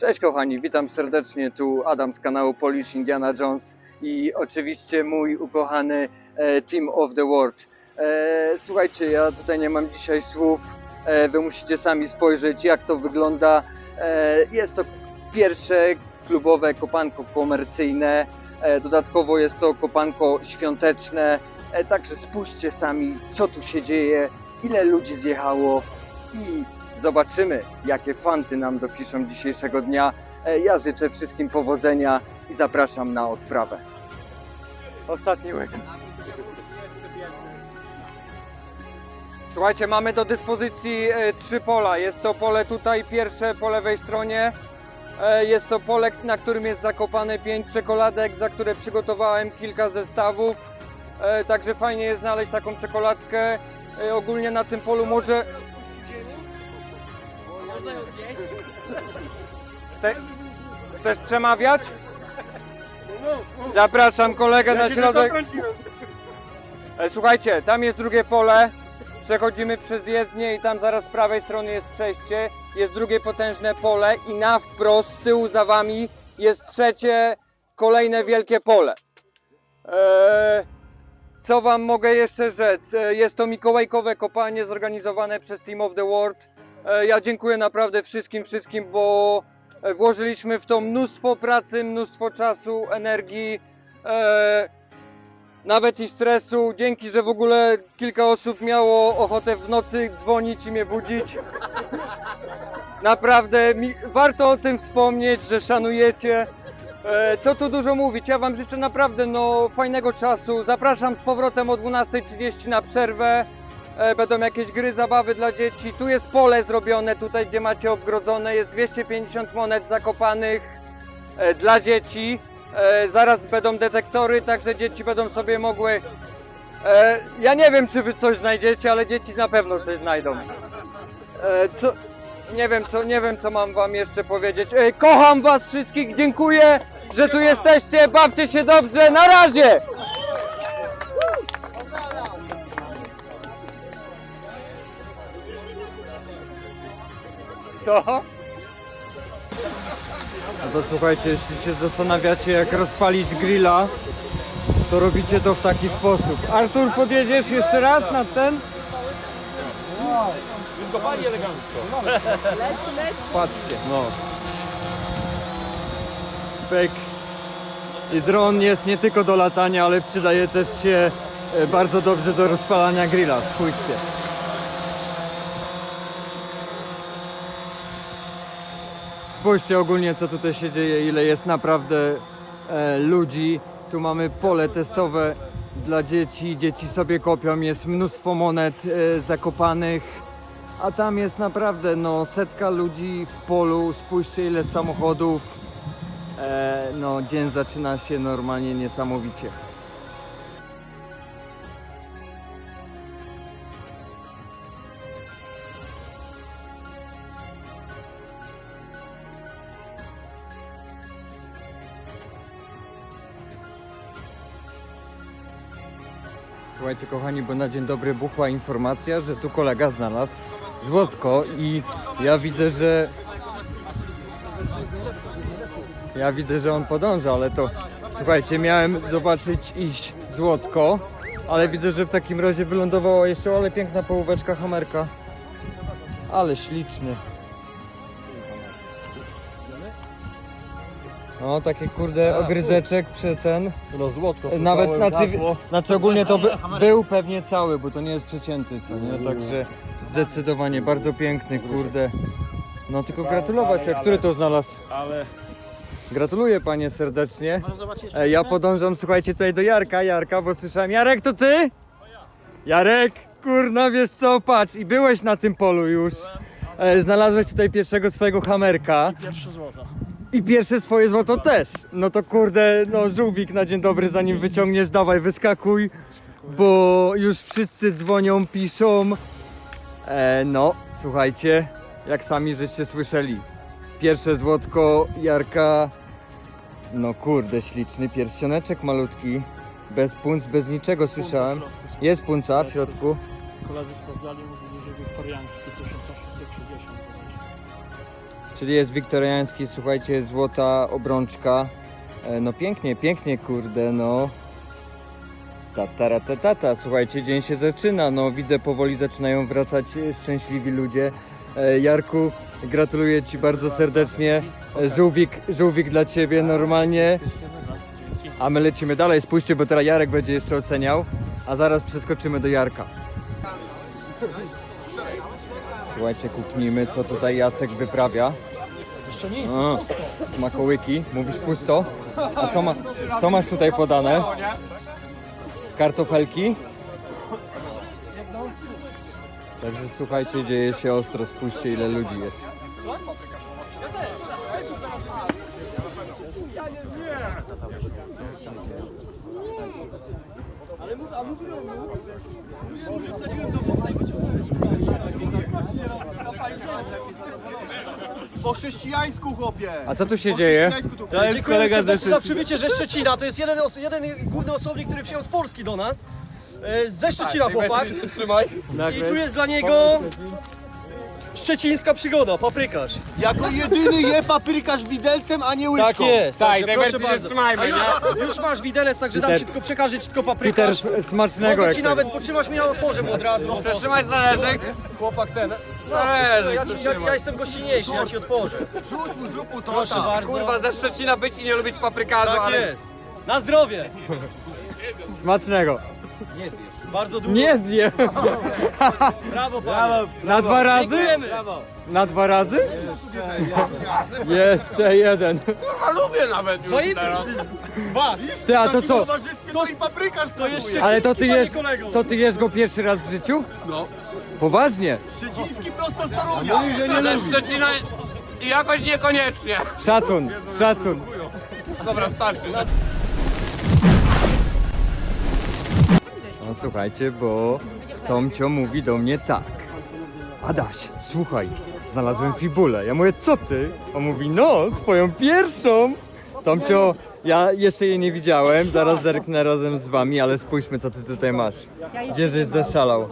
Cześć kochani, witam serdecznie, tu Adam z kanału Polish Indiana Jones i oczywiście mój ukochany e, Team of the World. E, słuchajcie, ja tutaj nie mam dzisiaj słów, e, wy musicie sami spojrzeć jak to wygląda. Jest to pierwsze klubowe kopanko komercyjne, dodatkowo jest to kopanko świąteczne, także spójrzcie sami co tu się dzieje, ile ludzi zjechało i Zobaczymy, jakie fanty nam dopiszą dzisiejszego dnia. E, Ja życzę wszystkim powodzenia i zapraszam na odprawę. Ostatni łyk. Słuchajcie, mamy do dyspozycji e, trzy pola. Jest to pole tutaj pierwsze po lewej stronie. E, Jest to pole, na którym jest zakopane pięć czekoladek, za które przygotowałem kilka zestawów. Także fajnie jest znaleźć taką czekoladkę. Ogólnie na tym polu może Chce, chcesz przemawiać? Zapraszam kolegę na środek. E, Słuchajcie, tam jest drugie pole. Przechodzimy przez jezdnię i tam zaraz z prawej strony jest przejście. Jest drugie potężne pole i na wprost z tyłu za wami jest trzecie, kolejne wielkie pole. E, co wam mogę jeszcze rzec? E, Jest to mikołajkowe kopanie zorganizowane przez Team of the World. E, Ja dziękuję naprawdę wszystkim, wszystkim, bo e, włożyliśmy w to mnóstwo pracy, mnóstwo czasu, energii, e, nawet i stresu. Dzięki, że w ogóle kilka osób miało ochotę w nocy dzwonić i mnie budzić. Naprawdę mi, warto o tym wspomnieć, że szanujecie. E, Co tu dużo mówić, ja Wam życzę naprawdę no, fajnego czasu. Zapraszam z powrotem o 12.30 na przerwę. E, Będą jakieś gry, zabawy dla dzieci. Tu jest pole zrobione, tutaj gdzie macie obgrodzone. Jest 250 monet zakopanych e, dla dzieci. E, Zaraz będą detektory, także dzieci będą sobie mogły. Ja nie wiem, czy wy coś znajdziecie, ale dzieci na pewno coś znajdą. Co, nie wiem, co, nie wiem, co mam wam jeszcze powiedzieć. Kocham was wszystkich, dziękuję, że tu jesteście. Bawcie się dobrze. Na razie! Co? No to słuchajcie, jeśli się zastanawiacie jak rozpalić grilla, to robicie to w taki sposób. Artur, podjedziesz jeszcze raz na ten? Wykopali elegancko. Patrzcie, no. Pyk. I dron jest nie tylko do latania, ale przydaje też się e, bardzo dobrze do rozpalania grilla. Spójrzcie. Spójrzcie ogólnie co tutaj się dzieje, ile jest naprawdę e, ludzi. Tu mamy pole testowe dla dzieci. Dzieci sobie kopią, jest mnóstwo monet e, zakopanych. A tam jest naprawdę no, setka ludzi w polu. Spójrzcie ile samochodów. E, no, dzień zaczyna się normalnie niesamowicie. Słuchajcie kochani, bo na dzień dobry buchła informacja, że tu kolega znalazł złotko i ja widzę, że ja widzę, że on podąża, ale to słuchajcie, miałem zobaczyć iść złotko, ale widzę, że w takim razie wylądowała jeszcze, ale piękna połóweczka hamerka. Ale śliczny. No, taki kurde ogryzeczek przy ten. No złotko, Nawet, znaczy, hasło. znaczy ogólnie to by, był pewnie cały, bo to nie jest przecięty, co nie? Także zdecydowanie bardzo piękny, kurde. No tylko gratulować, a który to znalazł? Ale Gratuluję panie serdecznie. no E, Ja podążam, słuchajcie, tutaj do Jarka, Jarka, bo słyszałem, Jarek to ty? Jarek, kurna, wiesz co, patrz, i byłeś na tym polu już. E, Znalazłeś tutaj pierwszego swojego hamerka. pierwsze złoto. I pierwsze swoje złoto też. No to kurde, no żółwik na dzień dobry, zanim wyciągniesz, dawaj, wyskakuj, bo już wszyscy dzwonią, piszą. E, no, słuchajcie, jak sami żeście słyszeli. Pierwsze złotko Jarka, no kurde, śliczny pierścioneczek malutki, bez punc, bez niczego słyszałem. Jest punca w środku. Koledzy sprawdzali, mówili, że wiktoriański 1860 bodajże. Czyli jest wiktoriański, słuchajcie, złota obrączka. E, No pięknie, pięknie, kurde, no. Tatara tatata, słuchajcie, dzień się zaczyna. No widzę, powoli zaczynają wracać szczęśliwi ludzie. E, Jarku, gratuluję Ci bardzo serdecznie. E, Żółwik, żółwik dla Ciebie normalnie. A my lecimy dalej. Spójrzcie, bo teraz Jarek będzie jeszcze oceniał. A zaraz przeskoczymy do Jarka. Słuchajcie, kuknijmy, co tutaj Jacek wyprawia. Jeszcze nie. O, smakołyki. Mówisz pusto? A co, ma, co masz tutaj podane? Kartofelki? Także słuchajcie, dzieje się ostro. Spójrzcie, ile ludzi jest. Po chrześcijańsku, chłopie! A co tu się Po dzieje? chrześcijańsku tu To jest Dziękujemy kolega ze serdecznie za Szczecina. przybycie ze Szczecina. To jest jeden, os- jeden główny osobnik, który przyjechał z Polski do nas. E, Ze Szczecina chłopak. I tu jest dla niego szczecińska przygoda, paprykarz. Jako jedyny je paprykarz widelcem, a nie łyżką. Tak jest, Tak, tej proszę się bardzo. trzymajmy, już, nie? już masz widelec, także dam Peter- ci tylko przekażę ci tylko Peter, paprykarz. smacznego Mogę ci to nawet potrzymasz mnie na otworze mu od razu. bo to Trzymać zależek. Chłopak ten. No, Zależy, ja, ci, ja, ja jestem gościnniejszy, ja ci otworzę. Rzuć mu, zrób mu Proszę torta. bardzo. Kurwa, ze Szczecina być i nie lubić paprykarza, Tak ale... jest. Na zdrowie. Smacznego. Bardzo dużo. Nie zjem. Brawo, panie. Na dwa razy? Dziękujemy. Na dwa razy? Jeszcze jeden. A lubię nawet już Zajebisty. Ba, Ty, a to co? To i paprykarz to jest smakuje. Ale to ty Panie jesz, kolego. to ty jesz go pierwszy raz w życiu? No. Poważnie. Szczeciński prosto z Torunia. Ze Szczecina i jakoś niekoniecznie. Szacun, szacun. Dobra, starczy. No słuchajcie, bo Tomcio mówi do mnie tak. Adaś, słuchaj, znalazłem fibulę. Ja mówię, co ty? On mówi, no, swoją pierwszą. Tomcio, ja jeszcze jej nie widziałem, zaraz zerknę razem z wami, ale spójrzmy, co ty tutaj masz. Gdzie żeś zeszalał?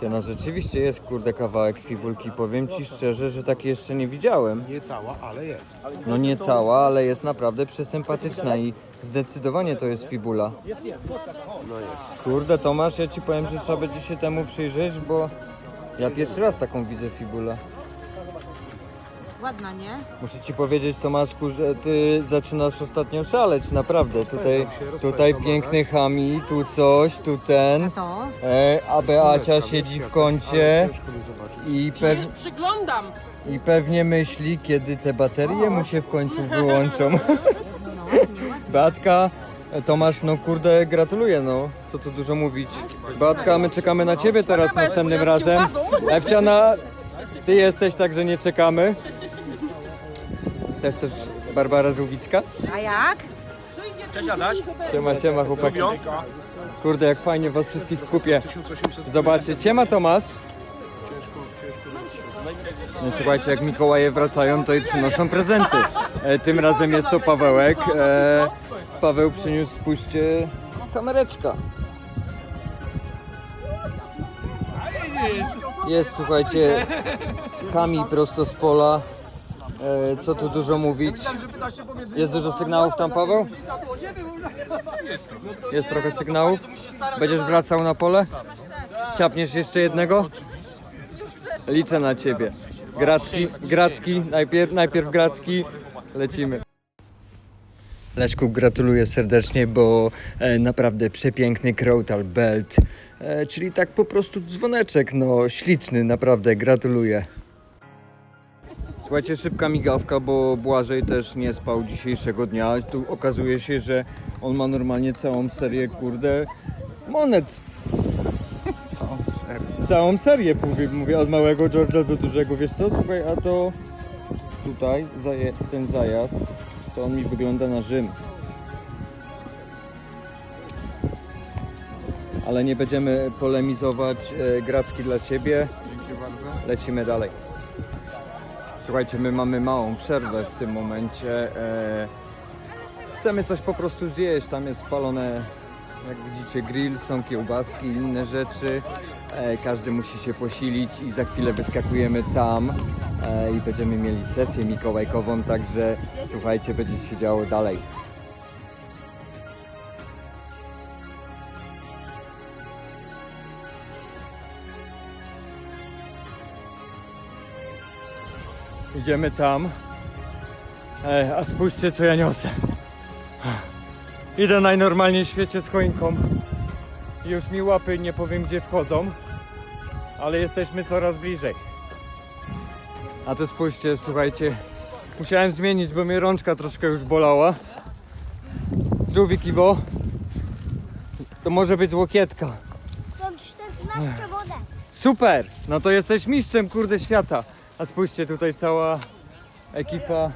Ty, no rzeczywiście jest, kurde, kawałek fibulki. Powiem ci szczerze, że takiej jeszcze nie widziałem. Nie cała, ale jest. No nie cała, ale jest naprawdę przesympatyczna i zdecydowanie to jest fibula. Kurde Tomasz, ja ci powiem, że trzeba będzie się temu przyjrzeć, bo ja pierwszy raz taką widzę fibulę. Ładna, nie? Muszę ci powiedzieć Tomaszku, że ty zaczynasz ostatnio szaleć, naprawdę. Tutaj, tutaj piękny chami, tu coś, tu ten. To? E, a Beacia siedzi w kącie i, pew, się przyglądam. i pewnie myśli, kiedy te baterie mu się w końcu wyłączą. No, ładnie, ładnie. Beatka, Tomasz, no kurde, gratuluję, no. Co tu dużo mówić. Beatka, my czekamy na ciebie teraz Potrzeba jest następnym z razem. kiełbasą. Ewciana, ty jesteś, także nie czekamy. Też też Barbara Żółwicka. A jak? Cześć Adaś. Siema, siema chłopaki. Kurde, jak fajnie was wszystkich w kupie. Zobaczcie, siema Tomasz. No słuchajcie, jak Mikołaje wracają, to i przynoszą prezenty. E, tym razem jest to Pawełek. E, Paweł przyniósł, spójrzcie, kamereczka. Jest, słuchajcie, Kami prosto z pola. E, co tu dużo mówić? Jest dużo sygnałów tam, Paweł? Jest trochę sygnałów. Będziesz wracał na pole? Ciapniesz jeszcze jednego? Liczę na ciebie. Gratki, gratki, najpierw, najpierw gratki. Lecimy. Leszku, gratuluję serdecznie, bo e, naprawdę przepiękny Crowtal Belt, e, czyli tak po prostu dzwoneczek, no śliczny, naprawdę, gratuluję. Słuchajcie, szybka migawka, bo Błażej też nie spał dzisiejszego dnia. Tu okazuje się, że on ma normalnie całą serię, kurde, monet. Całą serię. Całą serię, mówię, mówię od małego George'a do dużego, wiesz co, słuchaj, a to tutaj, zaje, ten zajazd, to on mi wygląda na Rzym. Ale nie będziemy polemizować, e, gratki dla Ciebie. Dziękuję bardzo. Lecimy dalej. Słuchajcie, my mamy małą przerwę w tym momencie. E, chcemy coś po prostu zjeść. Tam jest spalone Jak widzicie grill, są kiełbaski, inne rzeczy. E, każdy musi się posilić i za chwilę wyskakujemy tam e, i będziemy mieli sesję mikołajkową, także słuchajcie, będzie się działo dalej. Idziemy tam. E, a spójrzcie co ja niosę. Idę najnormalniej w świecie z choinką. Już mi łapy nie powiem gdzie wchodzą, ale jesteśmy coraz bliżej. A to spójrzcie, słuchajcie, musiałem zmienić, bo mnie rączka troszkę już bolała. Żółwik Iwo, to może być łokietka. Mam 14 wodę. Super! No to jesteś mistrzem, kurde, świata. A spójrzcie, tutaj cała ekipa.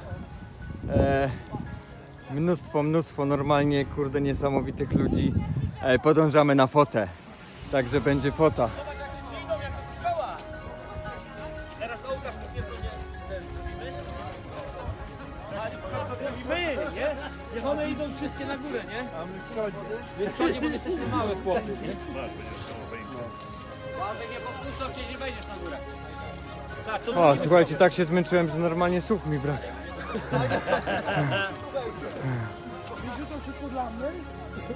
E, mnóstwo, mnóstwo normalnie, kurde, niesamowitych ludzi. E, podążamy na fotę. Także będzie fota. Teraz ołtarz to pierwszy. Robimy, nie? Niech one idą wszystkie na górę, nie? A my w przodzie. My w przodzie, bo jesteśmy małe chłopy, nie? Ładnie nie podpuszczam cię, nie wejdziesz na górę. O, słuchajcie, tak się zmęczyłem, że normalnie słuch mi brak.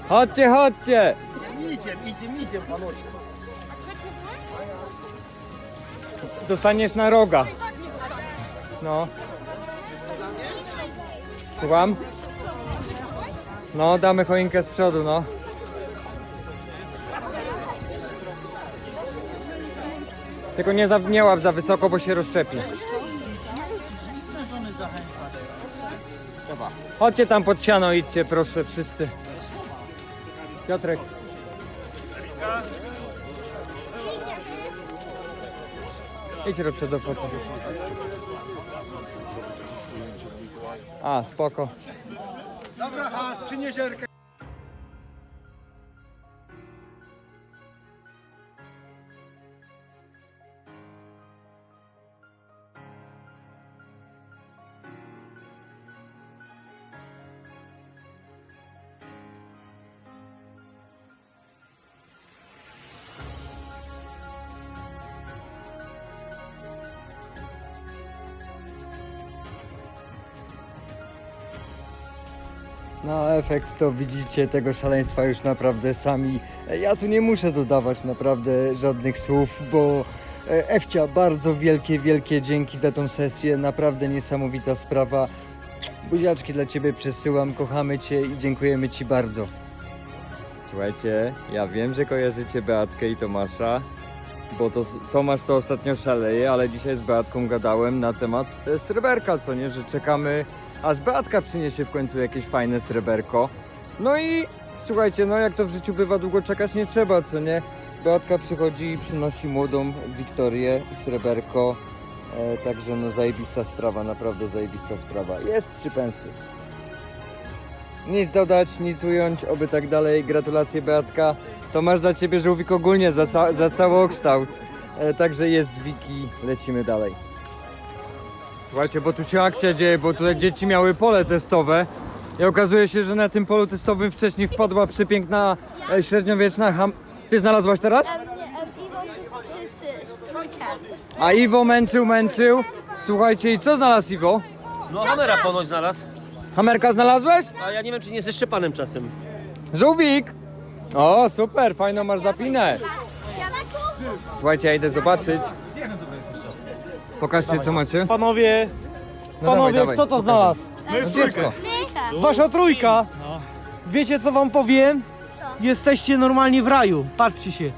Chodźcie, chodźcie! Idzie, idzie, idzie, panowie. Dostaniesz na roga. No. Słucham? No, damy choinkę z przodu, no. Tylko nie, za, nie za wysoko, bo się rozszczepi. Chodźcie tam pod siano, idźcie proszę wszyscy. Piotrek. Idź robcze do foty. A, spoko. Dobra, has, przynieś No, efekt to widzicie tego szaleństwa już naprawdę sami. Ja tu nie muszę dodawać naprawdę żadnych słów, bo e, Ewcia, bardzo wielkie, wielkie dzięki za tą sesję. Naprawdę niesamowita sprawa. Buziaczki dla Ciebie przesyłam, kochamy Cię i dziękujemy Ci bardzo. Słuchajcie, ja wiem, że kojarzycie Beatkę i Tomasza, bo to, Tomasz to ostatnio szaleje, ale dzisiaj z Beatką gadałem na temat e, sreberka, co nie, że czekamy aż Beatka przyniesie w końcu jakieś fajne sreberko. No i słuchajcie, no jak to w życiu bywa, długo czekać nie trzeba, co nie? Beatka przychodzi i przynosi młodą Wiktorię sreberko. E, także no zajebista sprawa, naprawdę zajebista sprawa. Jest trzy pensy. Nic dodać, nic ująć, oby tak dalej. Gratulacje Beatka. To masz dla Ciebie żółwik ogólnie za, ca za całokształt. E, także jest Wiki, lecimy dalej. Słuchajcie, bo tu się akcja dzieje, bo tutaj dzieci miały pole testowe i okazuje się, że na tym polu testowym wcześniej wpadła przepiękna e, średniowieczna ham... Ty znalazłaś teraz? Em, nie, em, Iwo się wszyscy, trójkę. A Iwo męczył, męczył. Słuchajcie, i co znalazł Iwo? No Hamera ponoć znalazł. Hamerka znalazłeś? A ja nie wiem, czy nie jest ze Szczepanem czasem. Żółwik! O, super, fajną masz zapinę. Słuchajcie, ja idę zobaczyć. Pokażcie, co macie. Panowie, No panowie, dawaj, dawaj, kto to pokażę. znalazł? No dziecko. Wasza trójka. Wiecie co wam powiem? Jesteście normalnie w raju. Patrzcie się.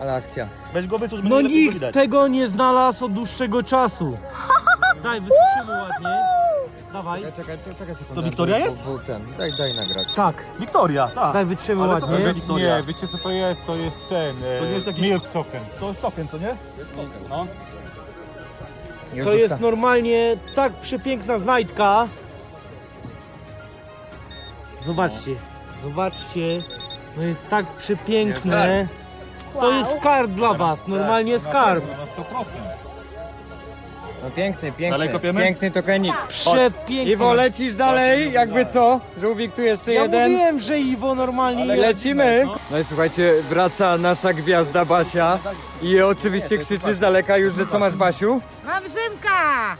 Ale akcja. Weź go wysłuch, No nikt tego nie znalazł od dłuższego czasu. Daj, wyskoczymy ładnie. Dawaj. Czekaj, czekaj, czekaj sekundę. To Wiktoria jest? bo- bo ten. Daj, daj nagrać. Tak, Wiktoria, tak. daj wytrzymy Ale to ładnie. Wiktoria. Nie, wiecie co to jest? To jest ten. To nie jest e, jakiś- Milk token. To jest token, co nie? No. Już To jest dosta- normalnie tak przepiękna znajdka. Zobaczcie, zobaczcie, co jest tak przepiękne. To jest skarb dla was, normalnie skarb. Na 100%. No piękny, piękny. Dalej kopiemy? Piękny to Kenik. Przepięknie. Iwo, lecisz dalej, jakby co? Żółwik tu jeszcze Ja jeden. mówiłem, że Iwo normalnie I jest. lecimy. No i słuchajcie, wraca nasza gwiazda Basia i oczywiście krzyczy z daleka już, że co masz Basiu? Mam Rzymka!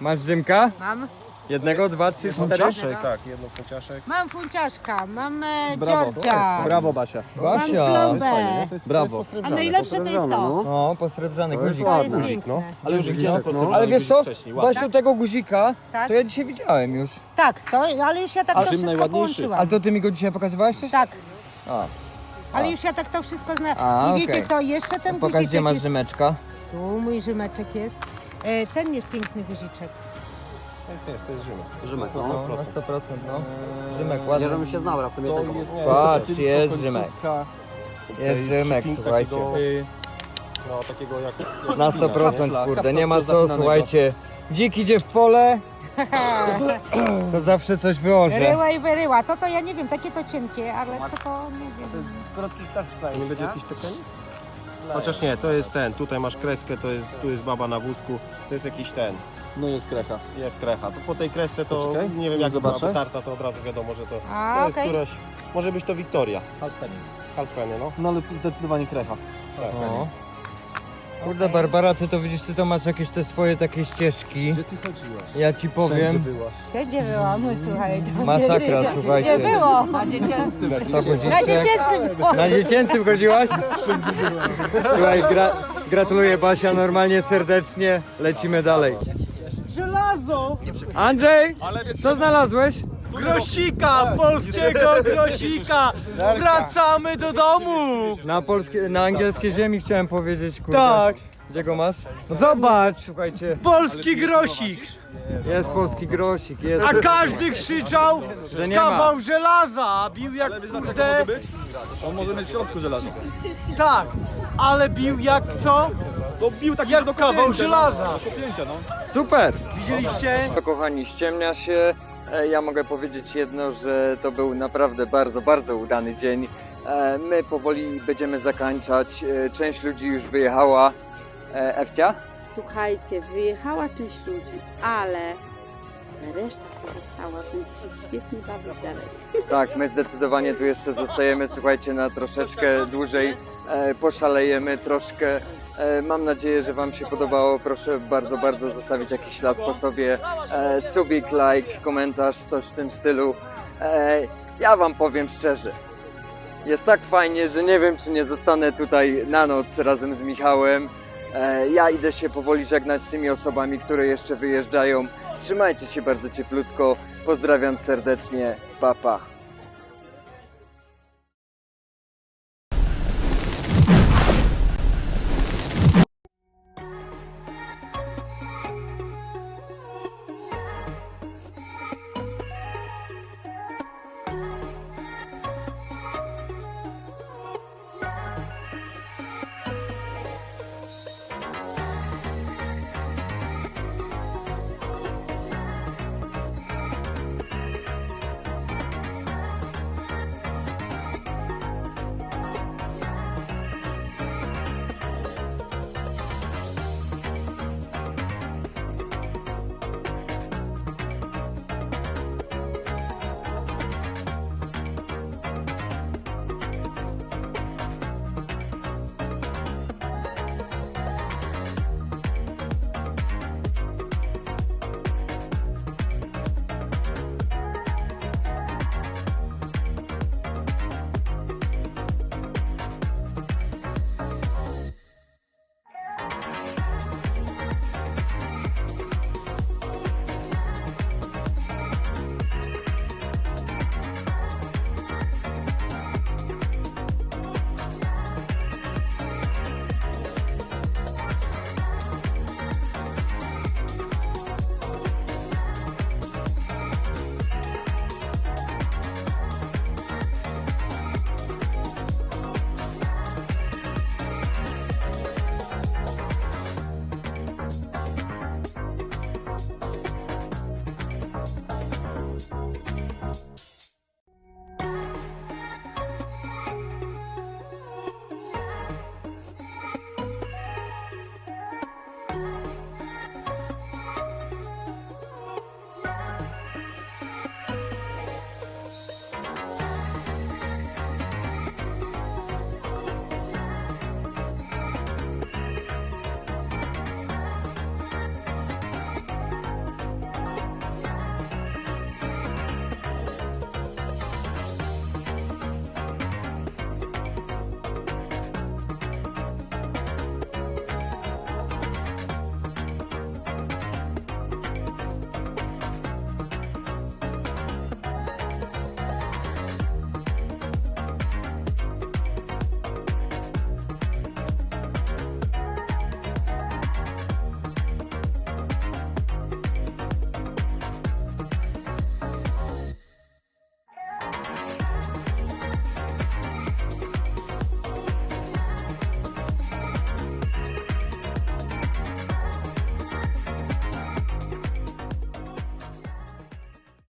Masz Rzymka? Mam, Jednego, dwa, trzy, cztery? tak, jedno funciaszek. mam funciaszka, mam e, Georgia, Brawo Basia. Basia. mam plombę. Brawo. A najlepsze to jest to. No, posrebrzany guzik. To jest piękne. Ale już widziałem Ale wiesz co, Basiu, tego guzika Tak? to ja dzisiaj widziałem już. Tak, to, ale już ja tak to wszystko połączyłam. Ale to ty mi go dzisiaj pokazywałeś też? Tak. A. Ale już ja tak to wszystko znam. A, I wiecie co, jeszcze ten Pokaż, gdzie guziczek masz jest... Rzymeczka. Tu mój Rzymeczek jest. E, ten jest piękny guziczek. Rzymek, No, no. na 100%, no. Rzymek, ładny. Nie, żebym się znał, raptem jednego. mam. Patrz, jest Rzymek. Jest Rzymek, słuchajcie. No, takiego jak... Na 100% kurde, nie ma co, słuchajcie. Dzik idzie w pole, to zawsze coś wyłoży. Ryła i wyryła. To to ja nie wiem, takie to cienkie, ale co to nie wiem. Nie będzie jakiś token? Chociaż nie, to jest ten, tutaj masz kreskę, to jest, tu jest baba na wózku, to jest jakiś ten. No jest krecha. Jest krecha. To po tej kresce to Poczekaj, nie wiem jak zobaczę. była tarta, to od razu wiadomo, że to, A, to jest okej. któraś, może być to Wiktoria. Halfpenny. Halfpenny, no. No ale zdecydowanie krecha. O. Kurde Barbara, ty to widzisz, ty to masz jakieś te swoje takie ścieżki. Gdzie ty chodziłaś? Ja ci powiem, byłaś. Wszędzie byłam, słuchaj. to Masakra, gdzie- słuchajcie. Gdzie było? to Na dziecięcym było. Na dziecięcym chodziłaś? Słuchaj, gra, gratuluję Basia, normalnie serdecznie. Lecimy dalej. Żelazo! Andrzej, co znalazłeś? Grosika! Polskiego grosika! Wracamy do domu! Na polskie, na angielskiej ziemi chciałem powiedzieć, kurde. Tak. Gdzie go masz? Zobacz! Słuchajcie, Polski grosik! jest polski grosik, jest. A każdy krzyczał Że nie ma. kawał żelaza! Bił jak kurde... On może mieć w środku żelazo. Tak! Ale bił jak co? To bił taki Jak kawał żelaza! Kopięcia, no. Super! Widzieliście? To kochani, ściemnia się. E, Ja mogę powiedzieć jedno, że to był naprawdę bardzo, bardzo udany dzień. E, My powoli będziemy zakończać. E, Część ludzi już wyjechała. E, Ewcia? Słuchajcie, wyjechała część ludzi, ale reszta pozostała, będzie się świetnie bawić dalej. Tak, my zdecydowanie tu jeszcze zostajemy, słuchajcie, na troszeczkę dłużej. E, Poszalejemy troszkę. E, Mam nadzieję, że Wam się podobało. Proszę bardzo, bardzo zostawić jakiś ślad po sobie. E, Subik, like, komentarz, coś w tym stylu. E, Ja Wam powiem szczerze. Jest tak fajnie, że nie wiem, czy nie zostanę tutaj na noc razem z Michałem. Ja idę się powoli żegnać z tymi osobami, które jeszcze wyjeżdżają. Trzymajcie się bardzo cieplutko. Pozdrawiam serdecznie. Pa, pa.